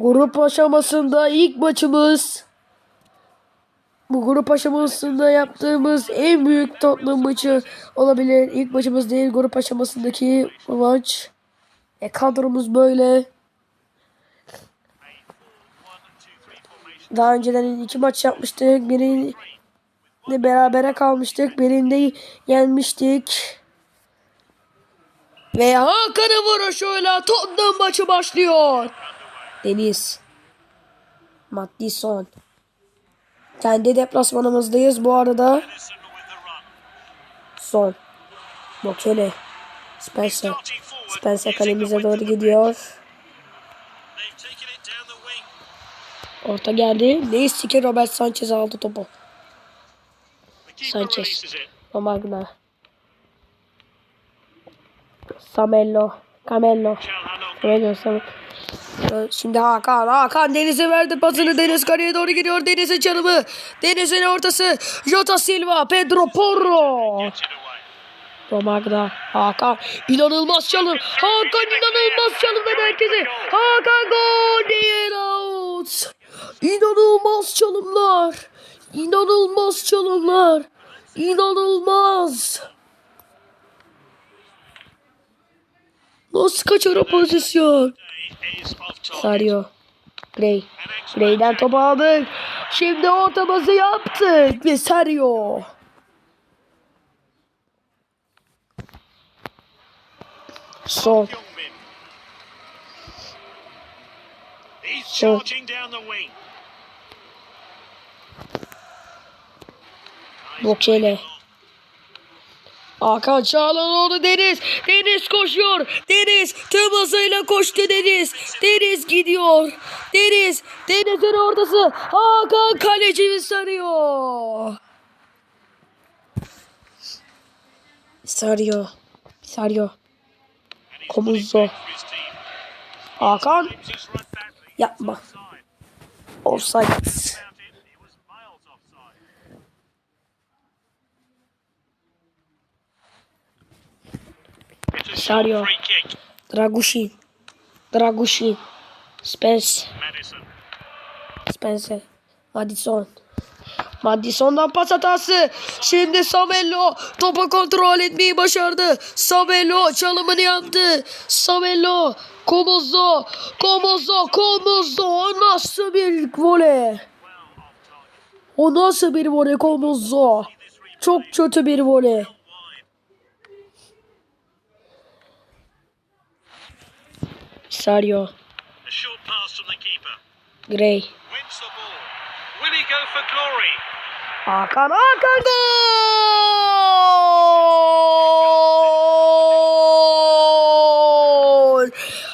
Grup aşamasında ilk maçımız. Bu grup aşamasında yaptığımız en büyük Tottenham maçı olabilir. İlk maçımız değil grup aşamasındaki maç. E kadromuz böyle. Daha önceden iki maç yapmıştık. Birinde berabere kalmıştık. Birinde yenmiştik. Ve Hakan'ı vuruşuyla Tottenham maçı başlıyor. Deniz. Maddi son. Kendi deplasmanımızdayız bu arada. Son. Bokele. Spencer. Spencer kalemize doğru gidiyor. Orta geldi. Neyse ki Robert Sanchez aldı topu. Sanchez. Romagna. Samello. Camello. Camello. Sam Şimdi Hakan. Hakan Deniz'e verdi pasını. Deniz kaleye doğru gidiyor. Deniz'in çalımı. Deniz'in ortası. Jota Silva. Pedro Porro. Romagna. Hakan. inanılmaz çalım. Hakan inanılmaz çalımdan herkese. Hakan gol değil out. İnanılmaz çalımlar. İnanılmaz çalımlar. İnanılmaz. Nasıl kaçar o pozisyon? Sario. Gray. Gray'den topu aldık. Şimdi ortamızı yaptık. Ve Sario. Sol. Wing. Bokele. Hakan Çağlanoğlu Deniz. Deniz koşuyor. Deniz tüm hızıyla koştu Deniz. Deniz gidiyor. Deniz. Deniz'in ortası. Hakan kalecimi sarıyor. Sarıyor. Sarıyor. Komuzzo. Hakan. Yapma. Side. Offside. Kick. Dragushin. Dragushin. Spence. Madison. Spencer. Madison. Madison'dan pas hatası. Şimdi Samello topu kontrol etmeyi başardı. Samello çalımını yaptı. Samello. Komozzo. Komozzo. Komozzo. O nasıl bir voley? O nasıl bir voley Komozzo? Çok kötü bir voley. Sario. A short pass from the keeper. Gray. Wins the ball. Will he go for glory? Hakan Hakan gol!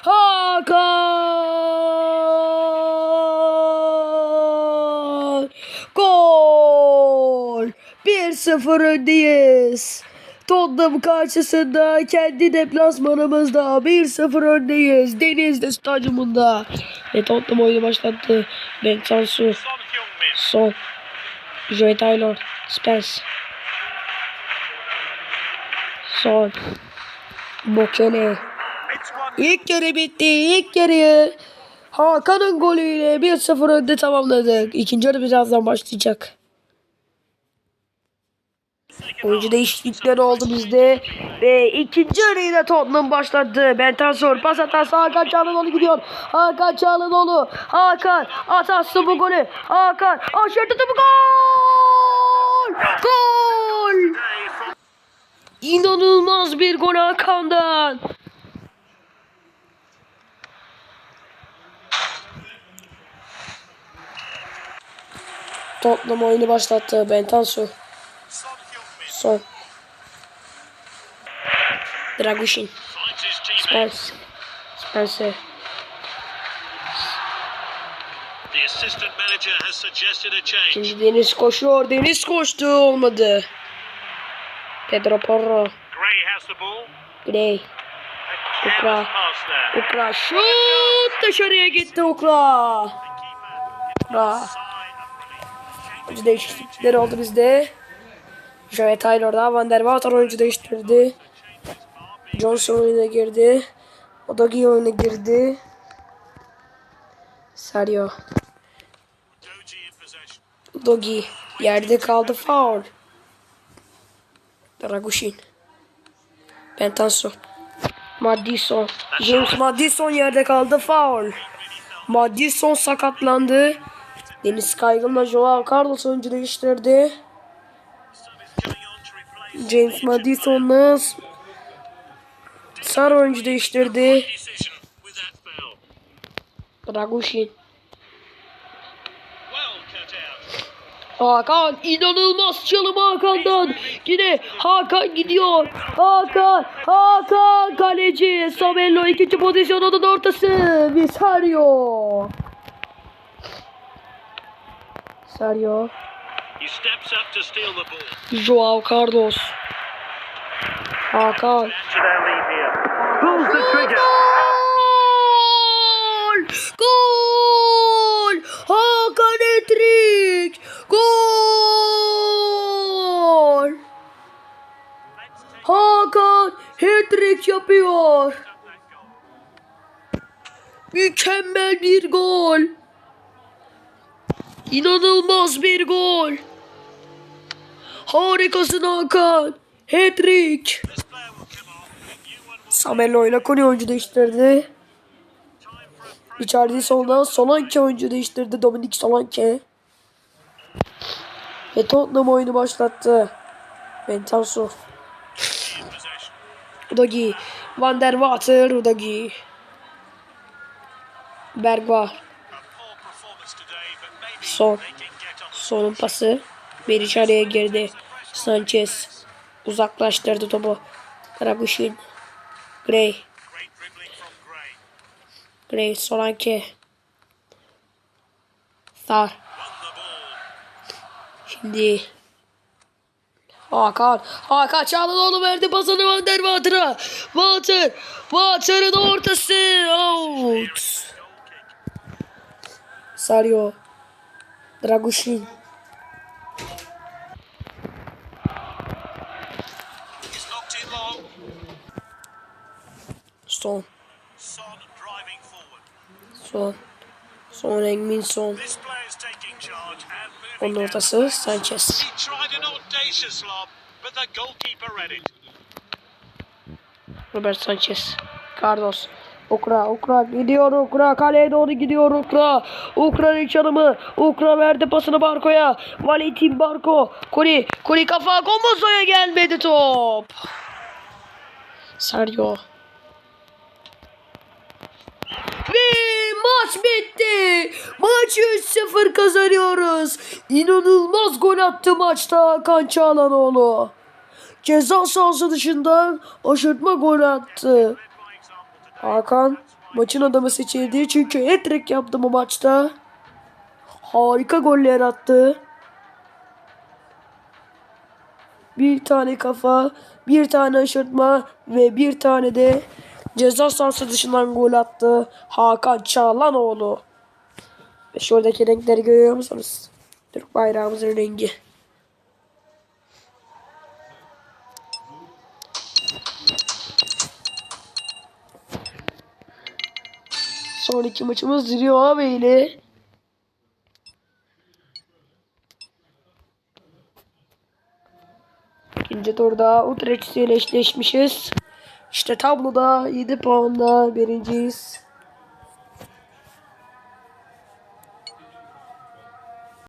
Hakan! Gol! 1-0 öndeyiz. Tottenham karşısında kendi deplasmanımızda 1-0 öndeyiz. Denizli stadyumunda. Ve Tottenham oyunu başlattı. Ben Sansu. Son. Joey Taylor. Spence. Son. Bokele. İlk yarı bitti. İlk yarıyı Hakan'ın golüyle 1-0 önde tamamladık. İkinci yarı birazdan başlayacak. Oyuncu değişiklikleri oldu bizde. Ve ikinci yarıyı da Tottenham başlattı. Bentansor pas hatası Hakan Çağlanoğlu gidiyor. Hakan Çağlanoğlu. Hakan atası bu golü. Hakan aşırı bu gol. Gol. İnanılmaz bir gol Hakan'dan. Tottenham oyunu başlattı. Bentansor. Son. Dragushin. Spencer. Change. Şimdi Deniz koşuyor. Deniz koştu. Olmadı. Pedro Porro. Gray Ukra. Ukra. Şut. Dışarıya gitti Ukra. Ukra. Oyuncu değişiklikleri oldu bizde. Joey Taylor'da Van der Water oyuncu değiştirdi. Johnson oyuna girdi. Odagi oyuna girdi. Possession. Dogi yerde kaldı foul. Dragushin. Bentanso. Madison. James Madison yerde kaldı foul. Madison sakatlandı. Deniz Kaygın'la Joao Carlos oyuncu değiştirdi. James Madison'la Sar oyuncu değiştirdi. Dragushin. Hakan inanılmaz çalım Hakan'dan. Yine Hakan gidiyor. Hakan, Hakan kaleci. Samello ikinci pozisyon onun ortası. Visario. Visario. Joao Carlos. Hakan. Gol! Gol! Hakan Etrik! Gol! Hakan hat-trick yapıyor. Mükemmel bir gol. İnanılmaz bir gol. You one will Samello ile Kone oyuncu değiştirdi. Icardi soldan Solanke oyuncu değiştirdi. Dominik Solanke. Ve Tottenham oyunu başlattı. Possession. Udagi. Van der Water. Udagi. Maybe Son. Sonun pası. Meriç araya girdi. Sanchez. Uzaklaştırdı topu. Dragushin. Gray. Gray. Solanke. Sar. Şimdi Hakan Hakan Çağlanoğlu verdi pasını Van der Water'a Water Water'ın ortası out Sario Dragushin Son. Son. Son. Engmin Son. Onun ortası Sanchez. Robert Sanchez. Carlos. Ukra, Ukra gidiyor Ukra kaleye doğru gidiyor Ukra Ukra'nın çalımı Ukra verdi pasını Barko'ya Valentin Barko Koli Koli kafa Gomozo'ya gelmedi top. Sergio maç bitti. Maçı 3-0 kazanıyoruz. İnanılmaz gol attı maçta Hakan Çağlanoğlu. Ceza sahası dışından aşırtma gol attı. Hakan maçın adamı seçildi çünkü hat-trick yaptı bu maçta. Harika goller attı. Bir tane kafa, bir tane aşırtma ve bir tane de ceza sahası dışından gol attı Hakan Çağlanoğlu. Ve şuradaki renkleri görüyor musunuz? Türk bayrağımızın rengi. Son iki maçımız Rio Ave ile. İkinci turda Utrecht ile eşleşmişiz. İşte tabloda 7 puanla birinciyiz.